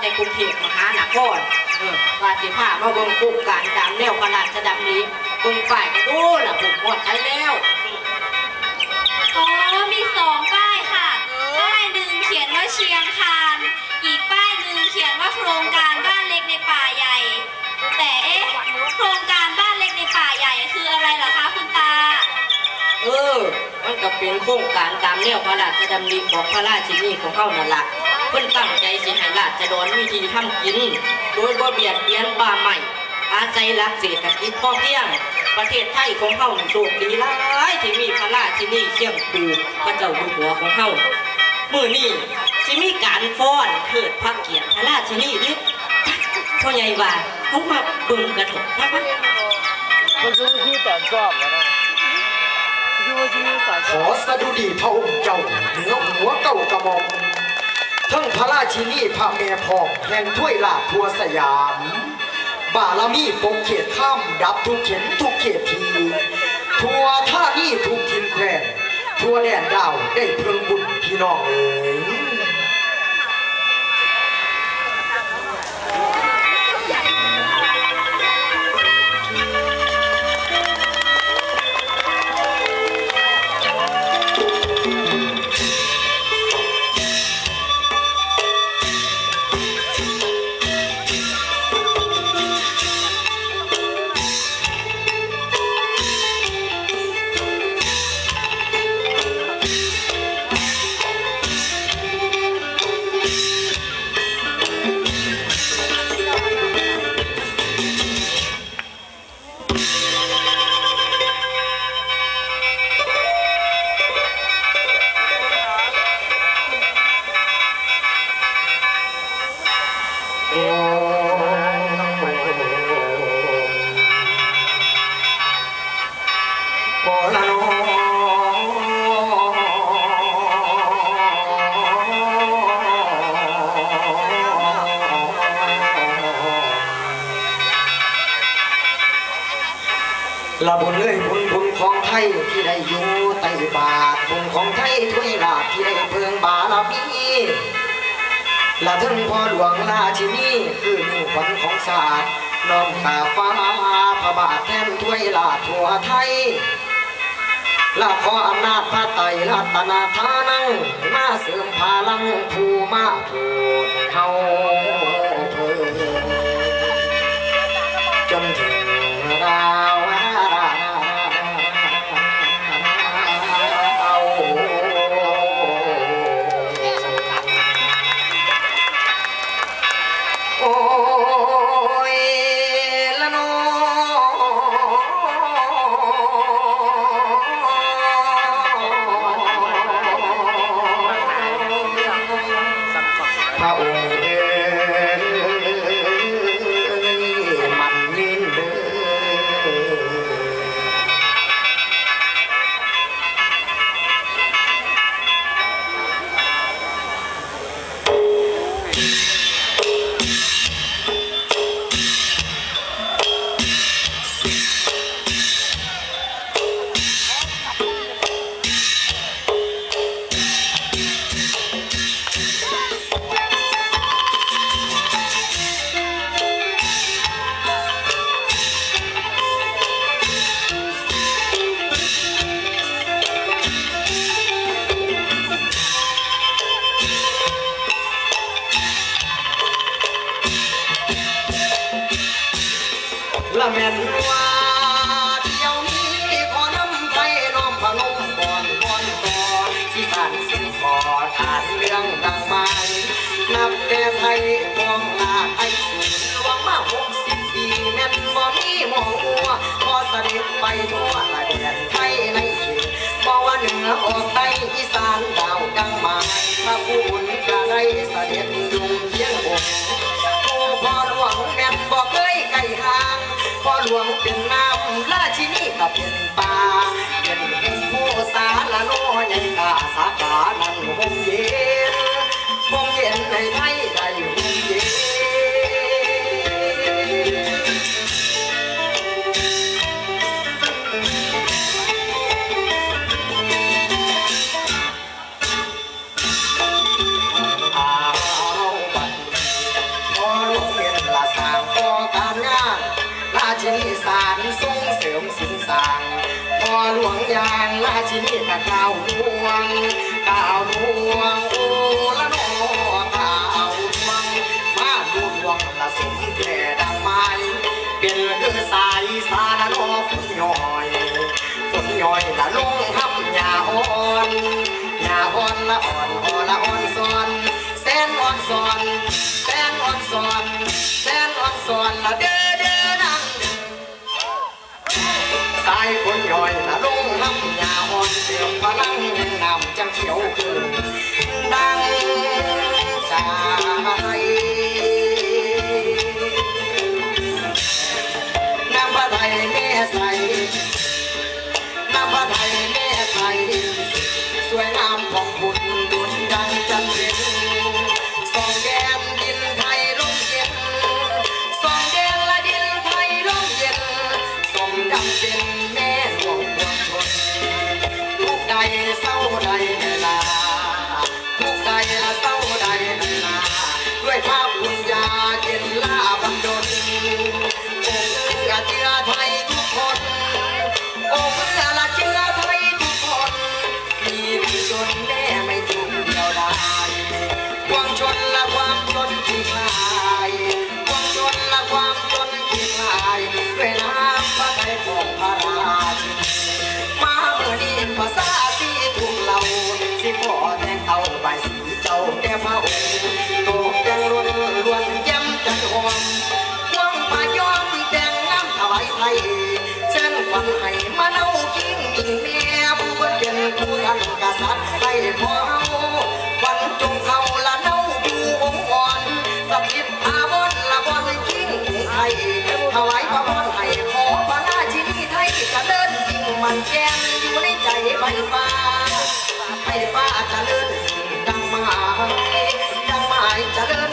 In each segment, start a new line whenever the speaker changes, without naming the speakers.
แต่กรุงเทพมหานครเออว่าสิพามาเบิ่งโครงการตามแนวพระราชดำริเบิ่งฝ่ายก็ดูล่ะผมหมดใช้แล้ว
อ๋อมีสองป้ายค่ะ ป้ายหนึ่งเขียนว่าเชียงคาน อีกป้ายหนึ่งเขียนว่าโครงการบ้านเล็กในป่าใหญ่ แต่เอ๊ะโครงการบ้านเล็กในป่าใหญ่คืออะไรเหรอคะคุณตา
เออ มันก็เป็นโครงการตามแนวพระราชดำริของพระราชินีของเฮานั่นล่ะเพิ่นตั้งใจ สิให้ราษฎรมีที่ทำกิน โดยบ่เบียดเบียนป่าใหม่ อาศัยหลักเศรษฐกิจพอเพียง ประเทศไทยของเฮานี่โชคดีหลายที่มีพระราชินีเชียงปูพระเจ้าอยู่หัวของเฮามื้อนี้สิมีการฟ้อนเทิดพระเกียรติพระราชินีเด้พ่อใหญ่ว่าเฮามาเบิ่งกันเถอะมาปะ
มันคือที่ตอนซ้อมแล้วนะคือว่าที่ตอน
ข
ซ้อ
อ
ม
สดุดีพระองค์เจ้าเหนือหัวเก้ากระหม่อม ทั้งพระราชินีพระแม่พองแห่งถ้วยลาทัวสยาม บารมีปกเขตข้ามดับทุกเข็นทุกเขตทีทัวท่านี่ทุกทินแควนทัวแดนดาวได้เพิ่งบุญพี่น้องเอ๋ย ลาทั่วไทยละขออำนาจพระไตรรัตนาทานัง มาเสริมพลังผู้มาพูดให้เฮา เป็นป่าเป็นแห่งผู้สาละโนใหญ่กาสา นี่กะกล่าวดวงกล่าวดวงโอ้ละนอกล่าวดวงมาดูดวงละสมแก่ดังไม้เป็นคือสายสาละนอฝนหย้อยฝนหย้อยละลงทำหญ้าอ่อนหญ้าอ่อนละอ่อนอ่อนละอ่อนซ้อนแสนอ่อนซ้อนแสนอ่อนซ้อนแสนอ่อนซ้อนละเด้อ สายฝนย่อยละลงน้ำยาอ่อน กษัตริย์ให้พอเฮาวันจงเขาละเน่าดูองค์อ่อนสักดิบอาบอนละบอนกิ้งไทยถวายพระพรให้ขอพระราชินีไทยจะเดินยิ่งมันแจ่มอยู่ในใจใบฟ้าใบฟ้าจะเดินดังมาดังไม้จะ
เดิน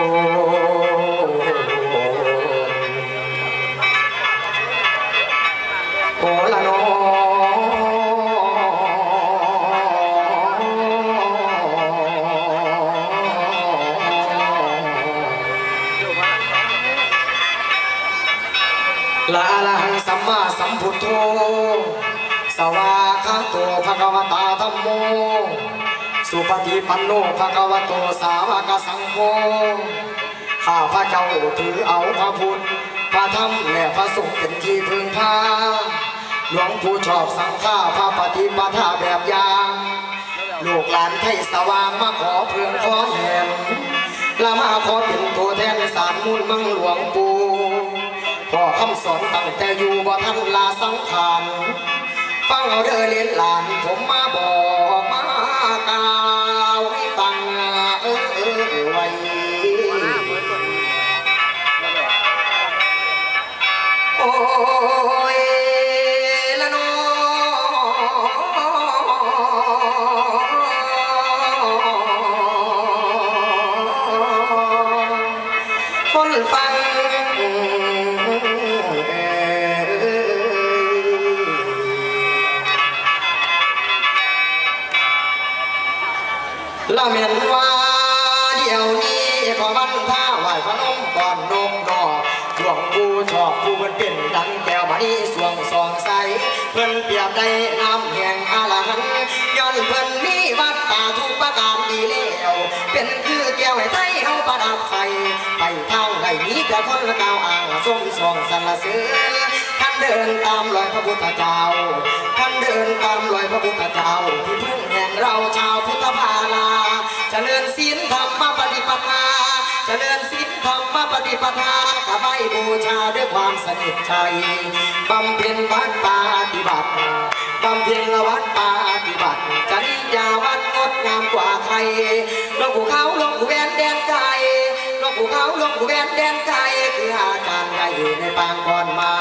ลาลา
หังสัมมาสัมพุทโธ สวากาโตภะคะวะตาธัมโม สุปฏิปันโนภะคะวะโตสาวกสังโฆข้าพระเจ้าถือเอาพระพุทธพระธรรมและพระสงฆ์เป็นที่พึ่งพาหลวงผู้ชอบสังฆาพระปฏิปทาแบบอย่างลูกหลานไทยสว่างมาขอเพื่อนขอแหนและมาขอเป็นตัวแทนสารมูลมังหลวงปู่พ่อคำสอนตั้งแต่อยู่บ่ทันลาสังขารฟังเอาเด้อเลี้ยนหลานผมมาบอก ยบได้น้ำแห่งอาลังย้อนเพิ่นมีวัดตาทุกประการดีแล้วเป็นคือแก้วให้ไทยเฮาประดับใส่ไปทางใดมีแต่คนละก้าวอ่างส้มสองสรรเสริญท่านเดินตามรอยพระพุทธเจ้าท่านเดินตามรอยพระพุทธเจ้าที่พึ่งแห่งเราชาวพุทธภาลา เจริญศีลธรรมปฏิปทา เจริญศีลธรรมปฏิปทากะใบบูชาด้วยความสนิทใจ บำเพ็ญวัดปฏิบัติ บำเพ็ญวัดปฏิบัติจริยาวัดงดงามกว่าใครลงปู่เขาลงปู่แวนแดนไกลลงปู่เขาลงปู่แวนแดนไกลคืออาจารย์ใหญ่ในปางก่อนมา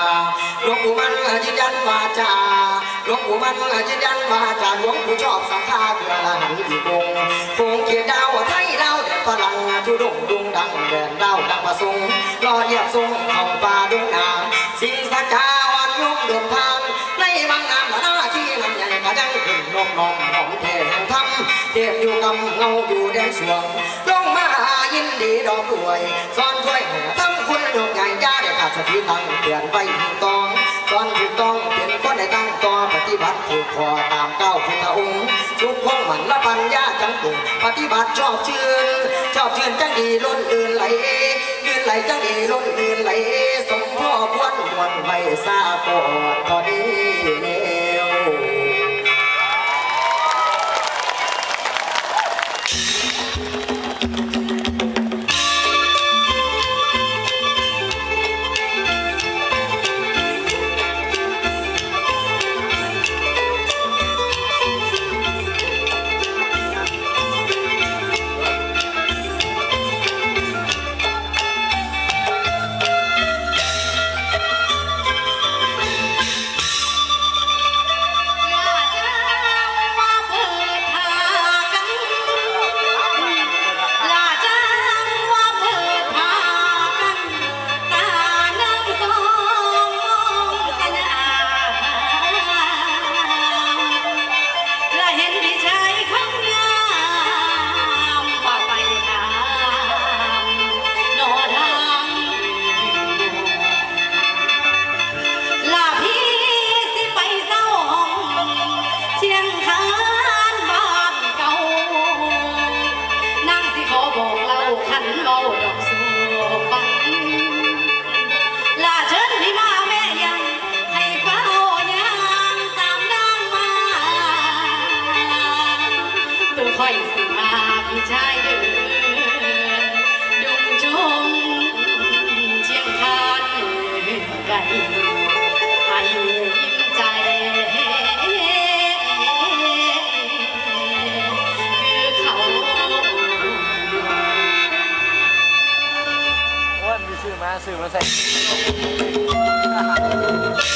หลวงปู่มันยืนยันวาจาหลวงปู่มันยืนยันวาจาหลวงปู่ชอบสังฆาคืออรหันอีกองคงเกียรติดาวไทยดาวแดนฝรั่งทุดงดุงดังแดนดาวดังประสงรอเหยียบทรงเข้าป่าดงนาสิงสัจจาวันยมเดินทางในบางงามหน้าที่มันใหญ่ก็ยังขึ้นนกนองหอมเทแห่งธรรมเทียบอยู่กำเงาอยู่แดนสวงลงมายินดีดอกด้วยสอนช่วย คอตามเก้าพุทธองค์สุขคงมันละปัญญาจังเกิดปฏิบัติชอบชื่น ชอบชื่นจังดีล้นอื่นไหลลื่นไหลจังดีล้นอื่นไหลสมพ่อควันวั
นไม่ทราบปอดตอนนี้
ซื้อมาซื้อมาใส่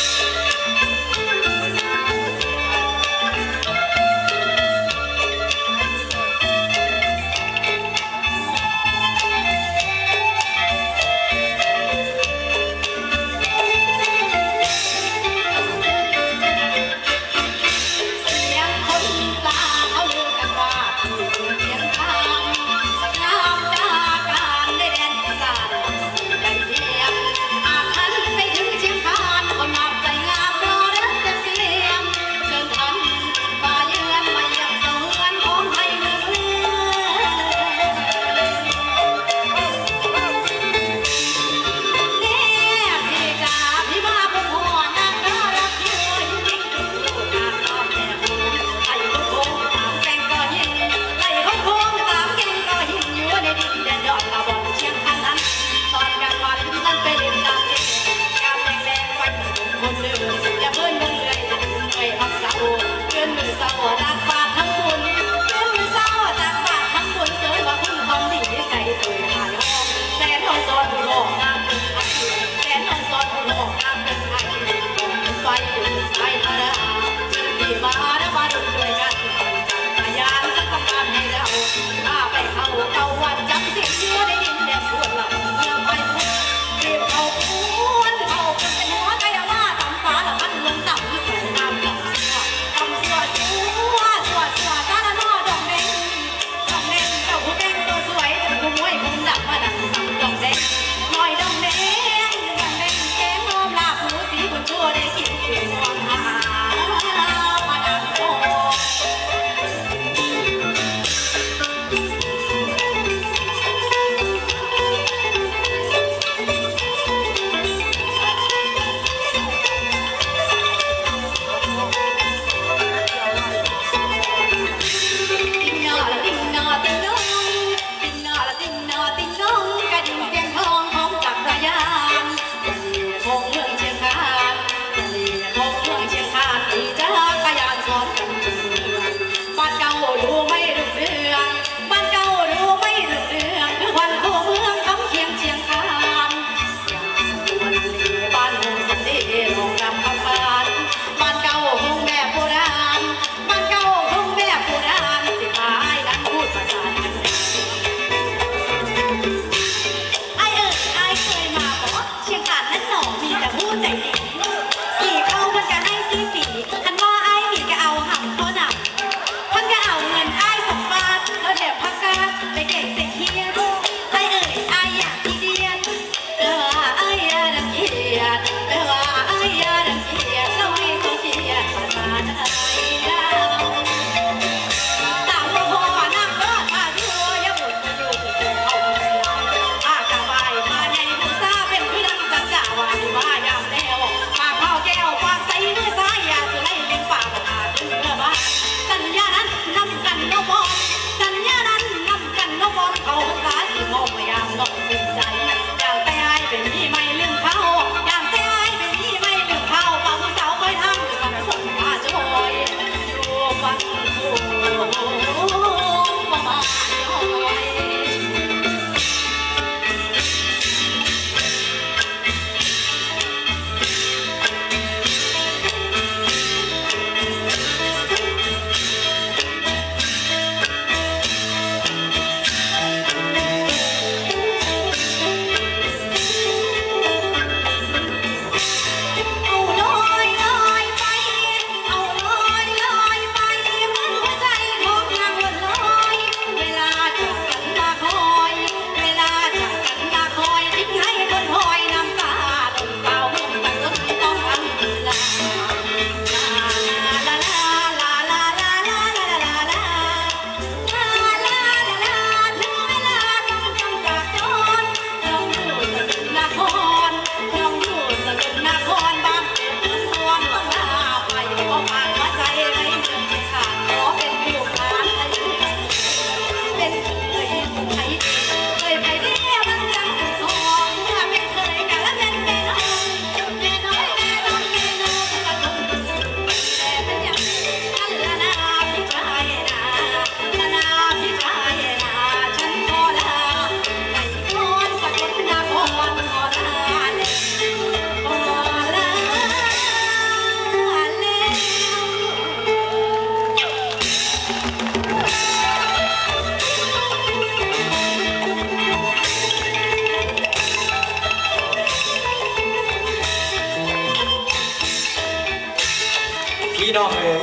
พี่น้องเอ๋ย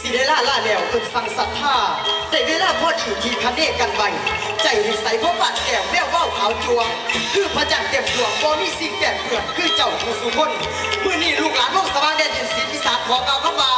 สิได้ล่าล่าแล้วเอินฟังศรัทธาแต่เวลาพอดีทีคันเนกันไว้ใจริใสเพราะบาดแก้วแววเว้าขาวจวง คือพระจันทร์เต็มดวงบ่มีสิ่งแก่เปื่อนคือเจ้าผู้สุคนมื่อนี้ลูกหลานวงสว่างแดนดินศรีพิสานขอกล่าวคำว่า